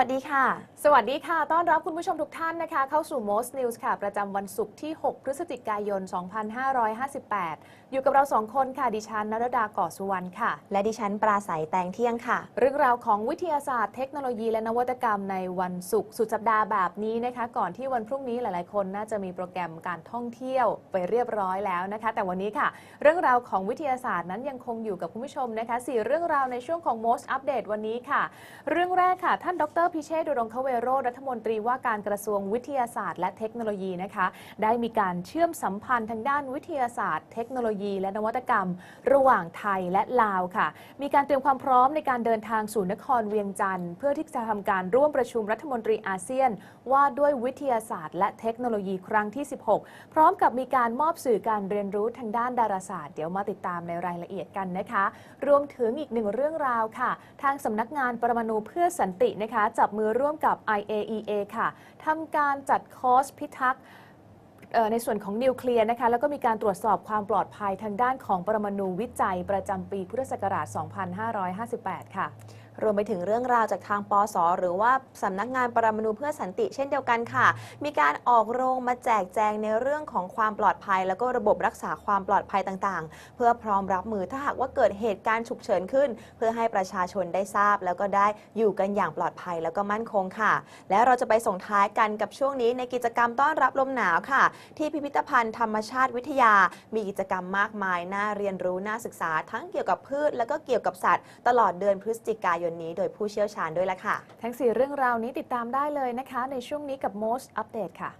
วัสดีค่ะ สวัสดีค่ะ ต้อนรับคุณผู้ชมทุกท่านนะคะ เข้าสู่ Most News ค่ะ ประจำวันศุกร์ที่ 6 พฤศจิกายน 2558 อยู่กับเราสองคนค่ะ ดิฉันนรดาก่อสุวรรณค่ะ และดิฉันปราศัยแตงเที่ยงค่ะ เรื่องราวของวิทยาศาสตร์เทคโนโลยีและนวัตกรรมในวันศุกร์สุดสัปดาห์แบบนี้นะคะ ก่อนที่วันพรุ่งนี้หลาย ๆ คนน่าจะมีโปรแกรมการท่องเที่ยวไปเรียบร้อยแล้วนะคะ แต่วันนี้ค่ะ เรื่องราวของวิทยาศาสตร์นั้นยังคงอยู่กับคุณผู้ชมนะคะสี่เรื่องราวในช่วงของ Most Update วันนี้ค่ะ เรื่องแรกค่ะ ท่านดรพิเชษดุรงคเวโรจน์รัฐมนตรีว่าการกระทรวงวิทยาศาสตร์ และเทคโนโลยีนะคะ ได้มีการเชื่อมสัมพันธ์ทางด้านวิทยาศาสตร์ เทคโนโลยี และนวัตกรรม ระหว่างไทยและลาวค่ะ มีการเตรียมความพร้อมในการเดินทางสู่นครเวียงจันทร์เพื่อที่จะทำการร่วมประชุมรัฐมนตรีอาเซียน ว่าด้วยวิทยาศาสตร์ และเทคโนโลยีครั้งที่ 16 พร้อมกับมีการมอบสื่อการเรียนรู้ทางด้านดาราศาสตร์ เดี๋ยวมาติดตามในรายละเอียดกันนะคะ รวมถึงอีกหนึ่งเรื่องราวค่ะ ทางสำนักงานปรมาณูเพื่อสันตินะคะ จับมือร่วมกับ IAEA ค่ะทำการจัดคอร์สพิทักษ์ในส่วนของนิวเคลียร์นะคะแล้วก็มีการตรวจสอบความปลอดภัยทางด้านของปรมาณูวิจัยประจำปีพุทธศักราช 2558 ค่ะรวมไปถึงเรื่องราวจากทางปสหรือว่าสำนักงานปรมาณูเพื่อสันติเช่นเดียวกันค่ะ มีการออกโรงมาแจกแจงในเรื่องของความปลอดภัย แล้วก็ระบบรักษาความปลอดภัยต่างๆ เพื่อพร้อมรับมือถ้าหากว่าเกิดเหตุการณ์ฉุกเฉินขึ้น เพื่อให้ประชาชนได้ทราบ แล้วก็ได้อยู่กันอย่างปลอดภัยแล้วก็มั่นคงค่ะ และเราจะไปส่งท้ายกันกับช่วงนี้ในกิจกรรมต้อนรับลมหนาวค่ะ ที่พิพิธภัณฑ์ธรรมชาติวิทยา มีกิจกรรมมากมายน่าเรียนรู้น่าศึกษา ทั้งเกี่ยวกับพืช แล้วก็เกี่ยวกับสัตว์ ตลอดเดือนพฤศจิกายนนี้โดยผู้เชี่ยวชาญด้วยละค่ะ ทั้ง 4 เรื่องราวนี้ติดตามได้เลยนะคะ ในช่วงนี้กับ Most Update ค่ะ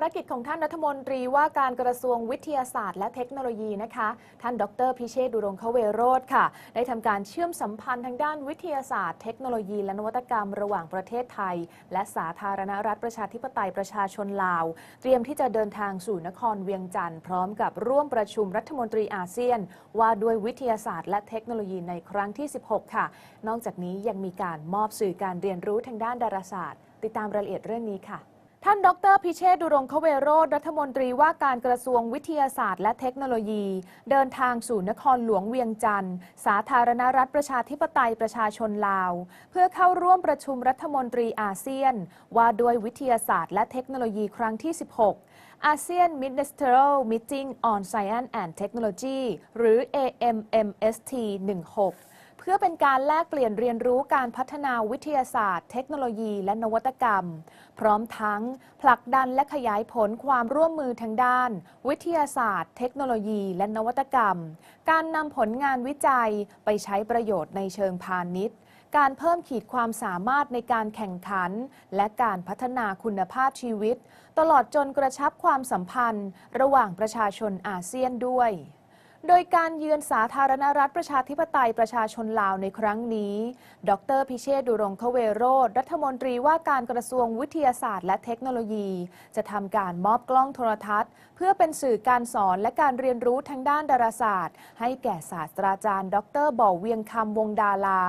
ารกิจของท่านรัฐมนตรีว่าการกระทรวงวิทยาศาสตร์และเทคโนโลยีนะคะ ท่านดรพิเชษดุรงคเวโรธค่ะ ได้ทำการเชื่อมสัมพันธ์ทางด้านวิทยาศาสตร์ เทคโนโลยี และนวัตกรรมระหว่างประเทศไทย และสาธารณรัฐประชาธิปไตยประชาชนลาว เตรียมที่จะเดินทางสู่นครเวียงจันทร์พร้อมกับร่วมประชุมรัฐมนตรีอาเซียน ว่าด้วยวิทยาศาสตร์ และเทคโนโลยีในครั้งที่ 16 ค่ะ นอกจากนี้ยังมีการมอบสื่อการเรียนรู้ทางด้านดาราศาสตร์ ติดตามรายละเอียดเรื่องนี้ค่ะ ท่านดรพิเชษดุรงคเวโรธรัฐมนตรีว่าการกระทรวงวิทยาศาสตร์และเทคโนโลยี เดินทางสู่นครหลวงเวียงจันทร์ สาธารณรัฐประชาธิปไตยประชาชนลาว เพื่อเข้าร่วมประชุมรัฐมนตรีอาเซียน ว่าด้วยวิทยาศาสตร์และเทคโนโลยีครั้งที่ 16อาเซียน Ministerial Meeting on Science and Technology หรือ AMMST 16 เพื่อเป็นการแลกเปลี่ยนเรียนรู้การพัฒนาวิทยาศาสตร์ เทคโนโลยีและนวัตกรรม พร้อมทั้งผลักดันและขยายผลความร่วมมือทางด้าน วิทยาศาสตร์ เทคโนโลยีและนวัตกรรม การนำผลงานวิจัยไปใช้ประโยชน์ในเชิงพาณิชย์ การเพิ่มขีดความสามารถในการแข่งขัน และการพัฒนาคุณภาพชีวิต ตลอดจนกระชับความสัมพันธ์ ระหว่างประชาชนอาเซียนด้วย โดยการเยือนสาธารณรัฐประชาธิปไตยประชาชนลาวในครั้งนี้ ดรพิเชษดุรงคเวโรธรัฐมนตรีว่าการกระทรวงวิทยาศาสตร์ และเทคโนโลยี จะทำการมอบกล้องโทรทัศน์ เพื่อเป็นสื่อการสอนและการเรียนรู้ทางด้านดาราศาสตร์ ให้แก่ศาสตราจารย์ ดรบ่อเวียงคำวงดาลา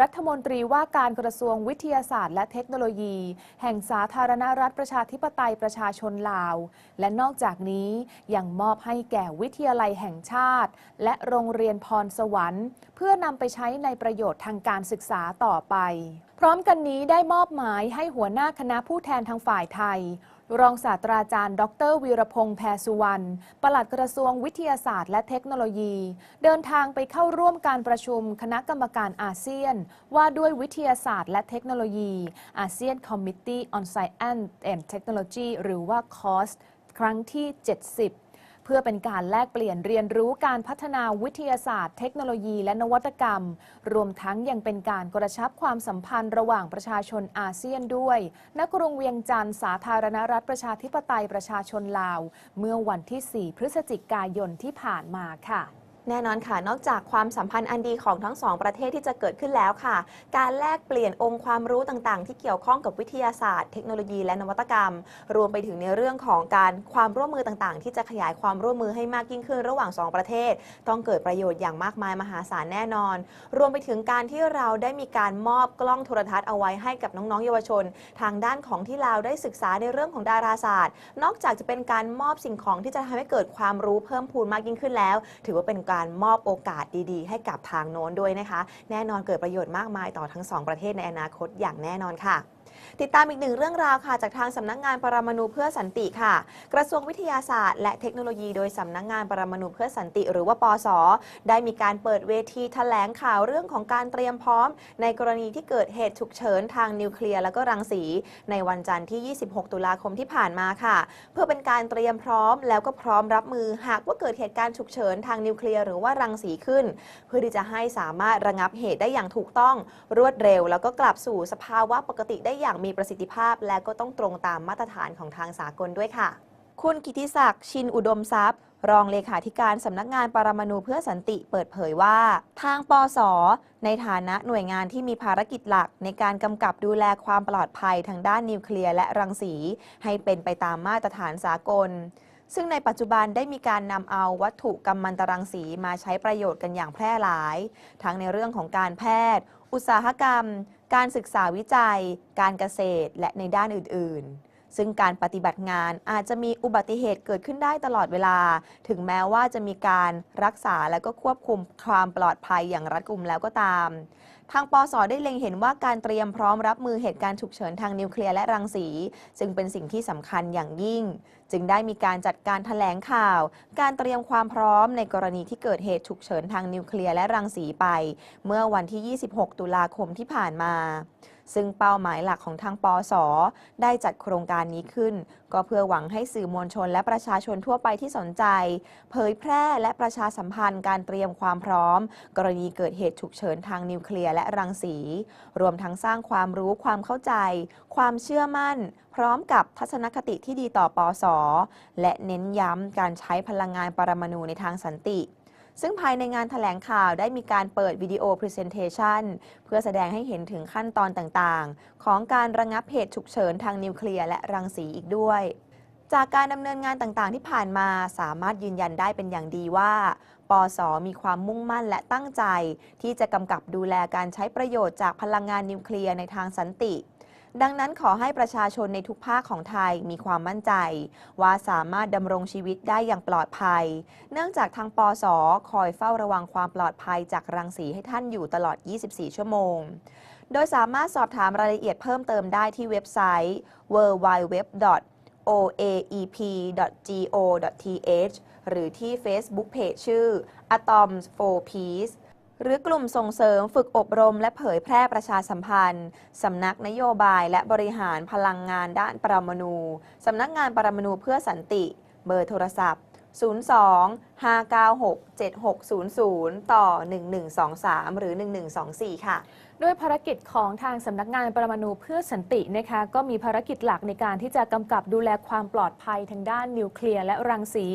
รัฐมนตรีว่าการกระทรวงวิทยาศาสตร์ และเทคโนโลยี แห่งสาธารณรัฐประชาธิปไตยประชาชนลาว และนอกจากนี้ยังมอบให้แก่วิทยาลัยแห่งชาติและโรงเรียนพรสวรรค์ เพื่อนำไปใช้ในประโยชน์ทางการศึกษาต่อไป พร้อมกันนี้ได้มอบหมายให้หัวหน้าคณะผู้แทนทางฝ่ายไทย รองศาสตราจารย์ ดรวีรพงษ์แพรสุวรรณปลัดกระทรวงวิทยาศาสตร์และเทคโนโลยี เดินทางไปเข้าร่วมการประชุมคณะกรรมการอาเซียน ว่าด้วยวิทยาศาสตร์ และเทคโนโลยีอาเซียน Committee on Science and Technology หรือว่า COST ครั้งที่ 70 พื่อเป็นการแลกเปลี่ยนเรียนรู้การพัฒนาวิทยาศาสตร์ เทคโนโลยี และนวัตกรรม รวมทั้งยังเป็นการกระชับความสัมพันธ์ระหว่างประชาชนอาเซียนด้วยณกรุงเวียงจันทร์สาธารณรัฐประชาธิปไตยประชาชนลาว เมื่อวันที่ 4 พฤศจิกายนที่ผ่านมาค่ะ แน่นอนค่ะ นอกจากความสัมพันธ์อันดีของทั้งสองประเทศที่จะเกิดขึ้นแล้วค่ะ การแลกเปลี่ยนองค์ความรู้ต่างๆ ที่เกี่ยวข้องกับวิทยาศาสตร์ เทคโนโลยีและนวัตกรรม รวมไปถึงในเรื่องของการความร่วมมือต่างๆ ที่จะขยายความร่วมมือให้มากยิ่งขึ้นระหว่างสองประเทศ ต้องเกิดประโยชน์อย่างมากมายมหาศาลแน่นอน รวมไปถึงการที่เราได้มีการมอบกล้องโทรทัศน์เอาไว้ให้กับน้องๆเยาวชน ทางด้านของที่เราวได้ศึกษาในเรื่องของดาราศาสตร์ นอกจากจะเป็นการมอบสิ่งของที่จะทำให้เกิดความรู้เพิ่มพูนมากยิ่งขึ้นแล้ว ถือว่าเป็นการมอบโอกาสดีๆ ให้กับทางโน้นด้วยนะคะ แน่นอนเกิดประโยชน์มากมายต่อทั้งสองประเทศในอนาคตอย่างแน่นอนค่ะ ติดตามอีกหนึ่งเรื่องราวค่ะ จากทางสำนักงานปรมาณูเพื่อสันติค่ะ กระทรวงวิทยาศาสตร์และเทคโนโลยีโดยสำนักงานปรมาณูเพื่อสันติ หรือว่าปอสได้มีการเปิดเวทีแถลงข่าวเรื่องของการเตรียมพร้อม ในกรณีที่เกิดเหตุฉุกเฉินทางนิวเคลียร์และก็รังสี ในวันจันทร์ที่ 26 ตุลาคมที่ผ่านมาค่ะ เพื่อเป็นการเตรียมพร้อม แล้วก็พร้อมรับมือหากว่าเกิดเหตุการณ์ฉุกเฉินทางนิวเคลียร์หรือว่ารังสีขึ้น เพื่อที่จะให้สามารถระงับเหตุได้อย่างถูกต้องรวดเร็ว แล้วก็กลับสู่สภาวะปกติได้อย่างมีประสิทธิภาพ และก็ต้องตรงตามมาตรฐานของทางสากลด้วยค่ะ คุณกิติศักดิ์ชินอุดมทรัพย์รองเลขาธิการสำนักงานปรมาณูเพื่อสันติเปิดเผยว่า ทางปสในฐานะหน่วยงานที่มีภารกิจหลัก ในการกำกับดูแลความปลอดภัยทางด้านนิวเคลียร์และรังสี ให้เป็นไปตามมาตรฐานสากล ซึ่งในปัจจุบันได้มีการนำเอาวัตถุกัมมันตรังสีมาใช้ประโยชน์กันอย่างแพร่หลาย ทั้งในเรื่องของการแพทย์ อุตสาหกรรม การศึกษาวิจัย การเกษตร และในด้านอื่น ๆ ซึ่งการปฏิบัติงานอาจจะมีอุบัติเหตุเกิดขึ้นได้ตลอดเวลา ถึงแม้ว่าจะมีการรักษาและก็ควบคุมความปลอดภัยอย่างรัดกุมแล้วก็ตาม ทางปสได้เล็งเห็นว่าการเตรียมพร้อมรับมือเหตุการณ์ฉุกเฉินทางนิวเคลียร์และรังสีจึงเป็นสิ่งที่สำคัญอย่างยิ่ง จึงได้มีการจัดการแถลงข่าว การเตรียมความพร้อมในกรณีที่เกิดเหตุฉุกเฉินทางนิวเคลียร์และรังสีไป เมื่อวันที่ 26 ตุลาคมที่ผ่านมา ซึ่งเป้าหมายหลักของทางปอสได้จัดโครงการนี้ขึ้น ก็เพื่อหวังให้สื่อมวลชนและประชาชนทั่วไปที่สนใจ เผยแพร่และประชาสัมพันธ์การเตรียมความพร้อม กรณีเกิดเหตุฉุกเฉินทางนิวเคลียร์และรังสี รวมทั้งสร้างความรู้ความเข้าใจ ความเชื่อมั่น พร้อมกับทัศนคติที่ดีต่อปอสและเน้นย้ำการใช้พลังงานปรมาณูในทางสันติ ซึ่งภายในงานถแถลงข่าวได้มีการเปิดวิดีโอ Presentation เพื่อแสดงให้เห็นถึงขั้นตอนต่างๆ ของการระงับเหตุฉุกเฉินทางนิวเคลียร์และรังสีอีกด้วยจากการดำเนินงานต่างๆที่ผ่านมาสามารถยืนยันได้เป็นอย่างดีว่าปอสมีความมุ่งมั่นและตั้งใจ ที่จะกำกับดูแลการใช้ประโยชน์จากพลังงานนิวเคลียร์ในทางสันติ ดังนั้นขอให้ประชาชนในทุกภาคของไทยมีความมั่นใจ ว่าสามารถดำรงชีวิตได้อย่างปลอดภัย เนื่องจากทางปอสคอยเฝ้าระวังความปลอดภัยจากรังสีให้ท่านอยู่ตลอด 24 ชั่วโมง โดยสามารถสอบถามรายละเอียดเพิ่มเติมได้ที่เว็บไซต์ www.oaep.go.th หรือที่ Facebook Page ชื่อ Atoms for Peace หรือกลุ่มส่งเสริมฝึกอบรม และเผยแพร่ประชาสัมพันธ์ สำนักนโยบายและบริหารพลังงานด้านปรมาณูสำนักงานปรมาณูเพื่อสันติ เบอร์โทรศัพท์ 02 596 7600 ต่อ 1123 หรือ 1124 ค่ะ ด้วยภารกิจของทางสำนักงานปรมาณูเพื่อสันตินะคะก็มีภารกิจหลักในการที่จะกำกับดูแลความปลอดภัยทางด้านนิวเคลียร์และรังสี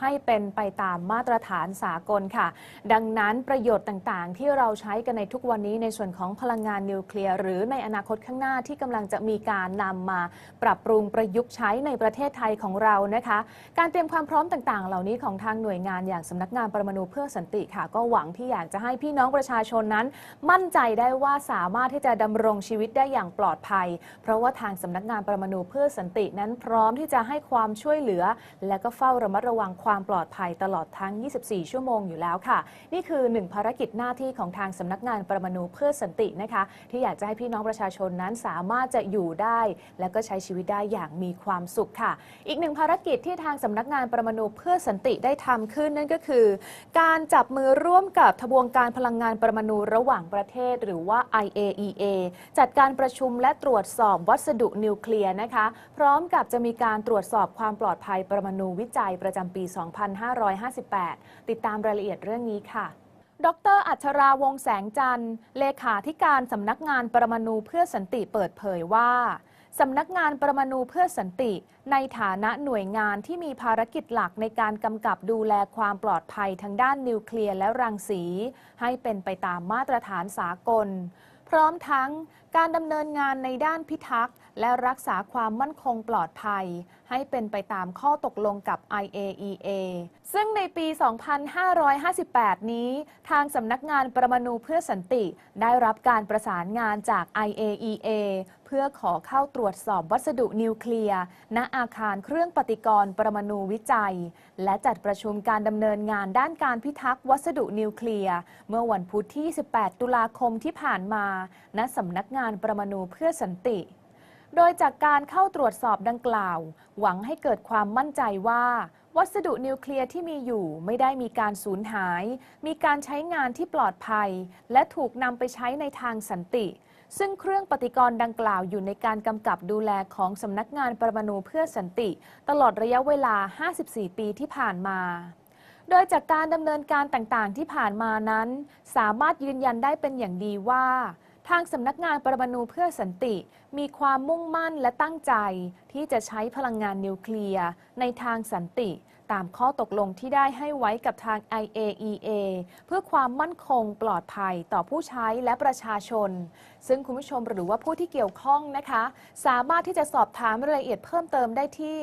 ให้เป็นไปตามมาตรฐานสากลค่ะ ดังนั้นประโยชน์ต่างๆ ที่เราใช้กันในทุกวันนี้ในส่วนของพลังงานนิวเคลียร์หรือในอนาคตข้างหน้าที่กำลังจะมีการนำมาปรับปรุงประยุกต์ใช้ในประเทศไทยของเรานะคะ การเตรียมความพร้อมต่างๆ เหล่านี้ของทางหน่วยงานอย่างสำนักงานปรมาณูเพื่อสันติค่ะ ก็หวังที่อยากจะให้พี่น้องประชาชนนั้น มั่นใจได้ว่าสามารถที่จะดำรงชีวิตได้อย่างปลอดภัย เพราะว่าทางสำนักงานประมาณูเพื่อสันตินั้นพร้อมที่จะให้ความช่วยเหลือ และก็เฝ้าระมัดระวังความปลอดภัยตลอดทั้ง 24 ชั่วโมงอยู่แล้วค่ะ นี่คือหนึ่งภารกิจหน้าที่ของทางสำนักงานประมาณูเพื่อสันตินะคะ ที่อยากจะให้พี่น้องประชาชนนั้นสามารถจะอยู่ได้ และก็ใช้ชีวิตได้อย่างมีความสุขค่ะ อีกหนึ่งภารกิจที่ทางสำนักงานประมาณูเพื่อสันติได้ทำขึ้นนั่นก็คือ การจับมือร่วมกับทบวงการพลังงานประมาณูระหว่างประเทศ หรือว่า IAEA จัดการประชุมและตรวจสอบวัสดุนิวเคลียร์นะคะ พร้อมกับจะมีการตรวจสอบความปลอดภัยประมาณูวิจัยประจำปี 2558 ติดตามรายละเอียดเรื่องนี้ค่ะดร อัชราวงแสงจันทร์ เลขาธิการสำนักงานปรมาณูเพื่อสันติเปิดเผยว่า สำนักงานประมาณูเพื่อสันติ ในฐานะหน่วยงานที่มีภารกิจหลักในการกำกับดูแลความปลอดภัยทางด้านนิวเคลียร์และรังสี ให้เป็นไปตามมาตรฐานสากล พร้อมทั้งการดำเนินงานในด้านพิทักษ์ และรักษาความมั่นคงปลอดภัย ให้เป็นไปตามข้อตกลงกับ IAEA ซึ่งในปี 2558 นี้ ทางสำนักงานประมาณูเพื่อสันติ ได้รับการประสานงานจาก IAEA พื่อขอเข้าตรวจสอบวัสดุนิวเคลียร์ณอาคารเครื่องปฏิกรณ์ประมาณูวิจัย และจัดประชุมการดำเนินงานด้านการพิทักษ์วัสดุนิวเคลียร์ เมื่อวันพุธที่ 18 ตุลาคมที่ผ่านมา ณสำนักงานประมาณูเพื่อสันติโดยจากการเข้าตรวจสอบดังกล่าว หวังให้เกิดความมั่นใจว่า วัสดุนิวเคลียร์ที่มีอยู่ไม่ได้มีการสูญหาย มีการใช้งานที่ปลอดภัย และถูกนำไปใช้ในทางสันติ ซึ่งเครื่องปฏิกรณ์ดังกล่าวอยู่ในการกำกับดูแลของสำนักงานประมาณูเพื่อสันติ ตลอดระยะเวลา 54 ปีที่ผ่านมา โดยจากการดำเนินการต่างๆ ที่ผ่านมานั้น สามารถยืนยันได้เป็นอย่างดีว่าทางสำนักงานปรมาณูเพื่อสันติ มีความมุ่งมั่นและตั้งใจ ที่จะใช้พลังงานนิวเคลียร์ในทางสันติ ตามข้อตกลงที่ได้ให้ไว้กับทาง IAEA เพื่อความมั่นคงปลอดภัยต่อผู้ใช้และประชาชน ซึ่งคุณผู้ชมหรือว่าผู้ที่เกี่ยวข้องนะคะ สามารถที่จะสอบถามรายละเอียดเพิ่มเติมได้ที่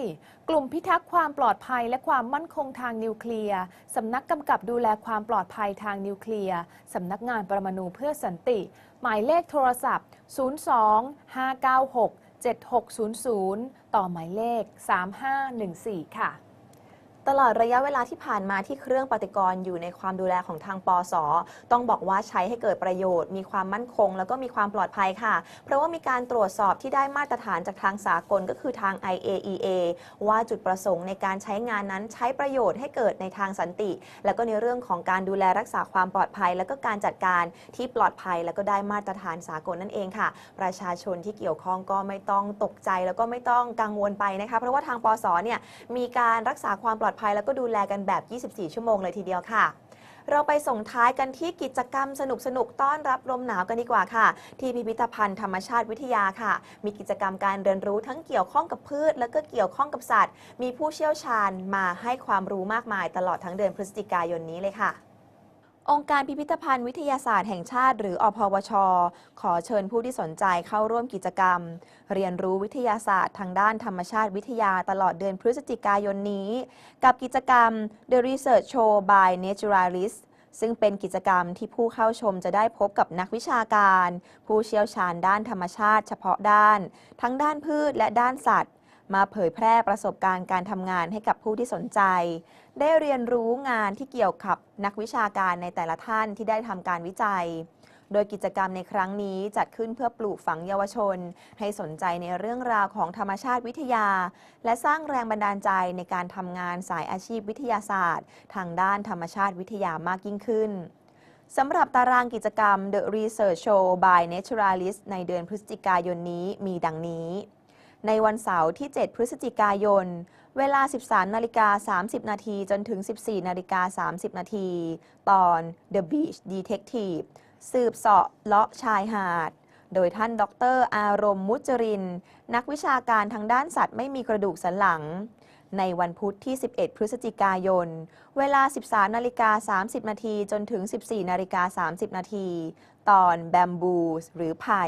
กลุ่มพิทักษ์ความปลอดภัยและความมั่นคงทางนิวเคลียร์สำนักกำกับดูแลความปลอดภัยทางนิวเคลียร์สำนักงานประมาณูเพื่อสันติ หมายเลขโทรศัพท์ 02-596-7600 ต่อหมายเลข 3514 ค่ะ ตลอดระยะเวลาที่ผ่านมาที่เครื่องปฏิกรณ์อยู่ในความดูแลของทางปอสต้องบอกว่าใช้ให้เกิดประโยชน์ มีความมั่นคง แล้วก็มีความปลอดภัยค่ะ เพราะว่ามีการตรวจสอบที่ได้มาตรฐานจากทางสากลก็คือทาง IAEA ว่าจุดประสงค์ในการใช้งานนั้นใช้ประโยชน์ให้เกิดในทางสันติ แล้วก็ในเรื่องของการดูแลรักษาความปลอดภัย แล้วก็การจัดการที่ปลอดภัย แล้วก็ได้มาตรฐานสากลนั่นเองค่ะ ประชาชนที่เกี่ยวข้องก็ไม่ต้องตกใจ แล้วก็ไม่ต้องกังวลไปนะคะเพราะว่าทางปอสเนี่ยมีการรักษาความปลอดภัยแล้วก็ดูแลกันแบบ 24 ชั่วโมงเลยทีเดียวค่ะ เราไปส่งท้ายกันที่กิจกรรมสนุกสนุกต้อนรับลมหนาวกันดีกว่าค่ะ ที่พิพิธภัณฑ์ธรรมชาติวิทยาค่ะ มีกิจกรรมการเรียนรู้ทั้งเกี่ยวข้องกับพืช แล้วก็เกี่ยวข้องกับสัตว์ มีผู้เชี่ยวชาญมาให้ความรู้มากมายตลอดทั้งเดือนพฤศจิกายนนี้เลยค่ะ องค์การพิพิธภัณฑ์วิทยาศาสตร์แห่งชาติ หรืออพวช ขอเชิญผู้ที่สนใจเข้าร่วมกิจกรรม เรียนรู้วิทยาศาสตร์ทางด้านธรรมชาติวิทยาตลอดเดือนพฤศจิกายนนี้ กับกิจกรรม The Research Show by Naturalist ซึ่งเป็นกิจกรรมที่ผู้เข้าชมจะได้พบกับนักวิชาการ ผู้เชี่ยวชาญด้านธรรมชาติเฉพาะด้าน ทั้งด้านพืชและด้านสัตว์ มาเผยแพร่ประสบการณ์การทำงานให้กับผู้ที่สนใจ ได้เรียนรู้งานที่เกี่ยวกับนักวิชาการในแต่ละท่านที่ได้ทำการวิจัย โดยกิจกรรมในครั้งนี้จัดขึ้นเพื่อปลูกฝังเยาวชน ให้สนใจในเรื่องราวของธรรมชาติวิทยา และสร้างแรงบันดาลใจในการทำงานสายอาชีพวิทยาศาสตร์ ทางด้านธรรมชาติวิทยามากยิ่งขึ้นสำหรับตารางกิจกรรม The Research Show by Naturalist ในเดือนพฤศจิกายนนี้มีดังนี้ ในวันเสาร์ที่ 7 พฤศจิกายน เวลา 13 นาฬิกา 30 นาทีจนถึง 14 นาฬิกา 30 นาที ตอน The Beach Detective สืบเสาะเลาะชายหาด โดยท่านดร อารมมุจริน นักวิชาการทางด้านสัตว์ไม่มีกระดูกสันหลัง ในวันพุธที่ 11 พฤศจิกายน เวลา 13 นาฬิกา 30 นาทีจนถึง 14 นาฬิกา 30 นาที ตอนแบมบูสหรือไผ่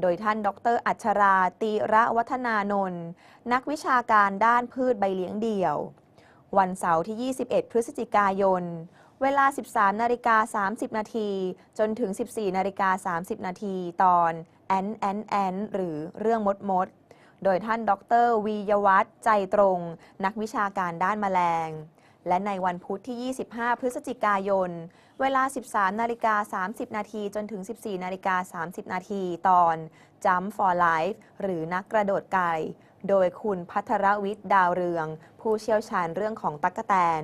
โดยท่านดร อัชราตีระวัฒนานนท์นักวิชาการด้านพืชใบเลี้ยงเดี่ยว วันเสาร์ที่ 21 พฤศจิกายน เวลา 13 นาฬิกา 30 นาทีจนถึง 14 นาฬิกา 30 นาทีตอนแอนแอนแอนหรือเรื่องมดมด โดยท่านดรวียวัฒน์ใจตรง นักวิชาการด้านแมลง และในวันพุธที่ 25 พฤศจิกายน เวลา 13 นาฬิกา 30 นาทีจนถึง 14 นาฬิกา 30 นาทีตอน Jump for Life หรือนักกระโดดไกล โดยคุณพัทรวิทย์ดาวเรือง ผู้เชี่ยวชาญเรื่องของตั๊กแตน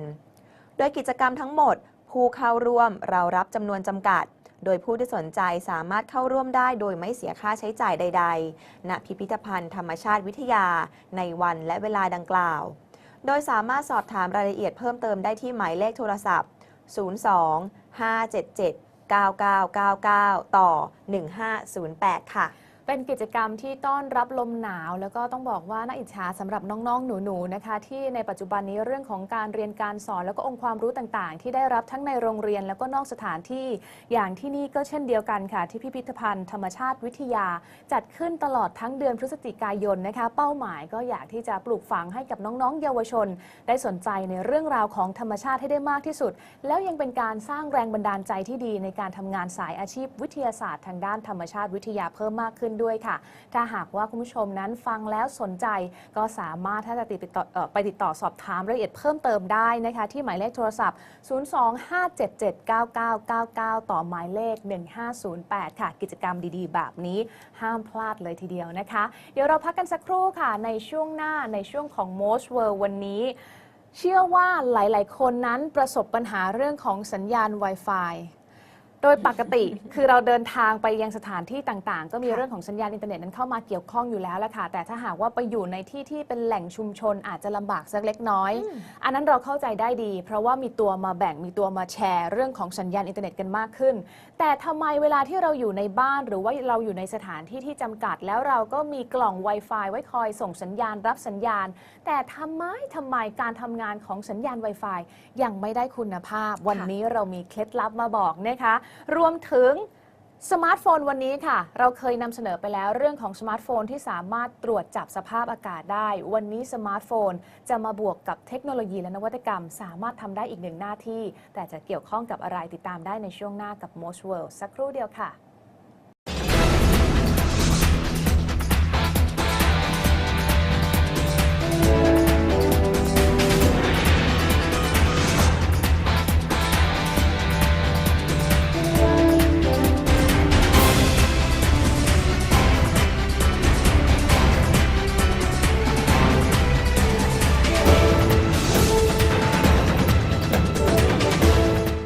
โดยกิจกรรมทั้งหมด ผู้เข้าร่วมเรารับจำนวนจำกัด โดยผู้ที่สนใจสามารถเข้าร่วมได้โดยไม่เสียค่าใช้จ่ายใด ๆ ณ พิพิธภัณฑ์ธรรมชาติวิทยาในวันและเวลาดังกล่าว โดยสามารถสอบถามรายละเอียดเพิ่มเติมได้ที่หมายเลขโทรศัพท์ 02 577 9999 ต่อ 1508 ค่ะ เป็นกิจกรรมที่ต้อนรับลมหนาว แล้วก็ต้องบอกว่าน่าอิจฉาสำหรับน้องๆ หนูๆนะคะ ที่ในปัจจุบันนี้เรื่องของการเรียนการสอนแล้วก็องค์ความรู้ต่างๆ ที่ได้รับทั้งในโรงเรียนแล้วก็นอกสถานที่ อย่างที่นี่ก็เช่นเดียวกันค่ะ ที่พิพิธภัณฑ์ธรรมชาติวิทยา จัดขึ้นตลอดทั้งเดือนพฤศจิกายนนะคะ เป้าหมายก็อยากที่จะปลูกฝังให้กับน้องๆ เยาวชน ได้สนใจในเรื่องราวของธรรมชาติให้ได้มากที่สุด แล้วยังเป็นการสร้างแรงบันดาลใจที่ดีในการทำงานสายอาชีพวิทยาศาสตร์ ทางด้านธรรมชาติวิทยาเพิ่มมากขึ้นด้วยค่ะ ถ้าหากว่าคุณผู้ชมนั้นฟังแล้วสนใจก็สามารถถ้าจะติดต่อเอ่อไปติดต่อสอบถามรายละเอียดเพิ่มเติมได้นะคะ ที่หมายเลขโทรศัพท์ 025779999 ต่อหมายเลข 1508 ค่ะ กิจกรรมดีๆ แบบนี้ห้ามพลาดเลยทีเดียวนะคะ เดี๋ยวเราพักกันสักครู่ค่ะ ในช่วงหน้าในช่วงของ Most World วันนี้เชื่อว่าหลาย ๆ คนนั้นประสบปัญหาเรื่องของสัญญาณ Wi-Fi โดยปกติคือเราเดินทางไปยังสถานที่ต่างๆ ก็มีค่ะเรื่องของสัญญาณอินเทอร์เน็ตนั้นเข้ามาเกี่ยวข้องอยู่แล้วละค่ะ แต่ถ้าหากว่าไปอยู่ในที่ที่เป็นแหล่งชุมชนอาจจะลำบากสักเล็กน้อย อันนั้นเราเข้าใจได้ดี เพราะว่ามีตัวมาแบ่งมีตัวมาแชร์ เรื่องของสัญญาณอินเทอร์เน็ตกันมากขึ้น แต่ทำไมเวลาที่เราอยู่ในบ้าน หรือว่าเราอยู่ในสถานที่ที่จำกัด แล้วเราก็มีกล่อง Wi-Fi ไว้คอยส่งสัญญาณรับสัญญาณ แต่ทำไมทำไมการทำงานของสัญญาณ Wi-Fi ยังไม่ได้คุณภาพ วันนี้เรามีเคล็ดลับมาบอกนะคะรวมถึงสมาร์ทโฟนวันนี้ค่ะ เราเคยนำเสนอไปแล้วเรื่องของสมาร์ทโฟนที่สามารถตรวจจับสภาพอากาศได้ วันนี้สมาร์ทโฟนจะมาบวกกับเทคโนโลยีและนวัตกรรม สามารถทำได้อีกหนึ่งหน้าที่ แต่จะเกี่ยวข้องกับอะไรติดตามได้ในช่วงหน้ากับ Most World สักครู่เดียวค่ะ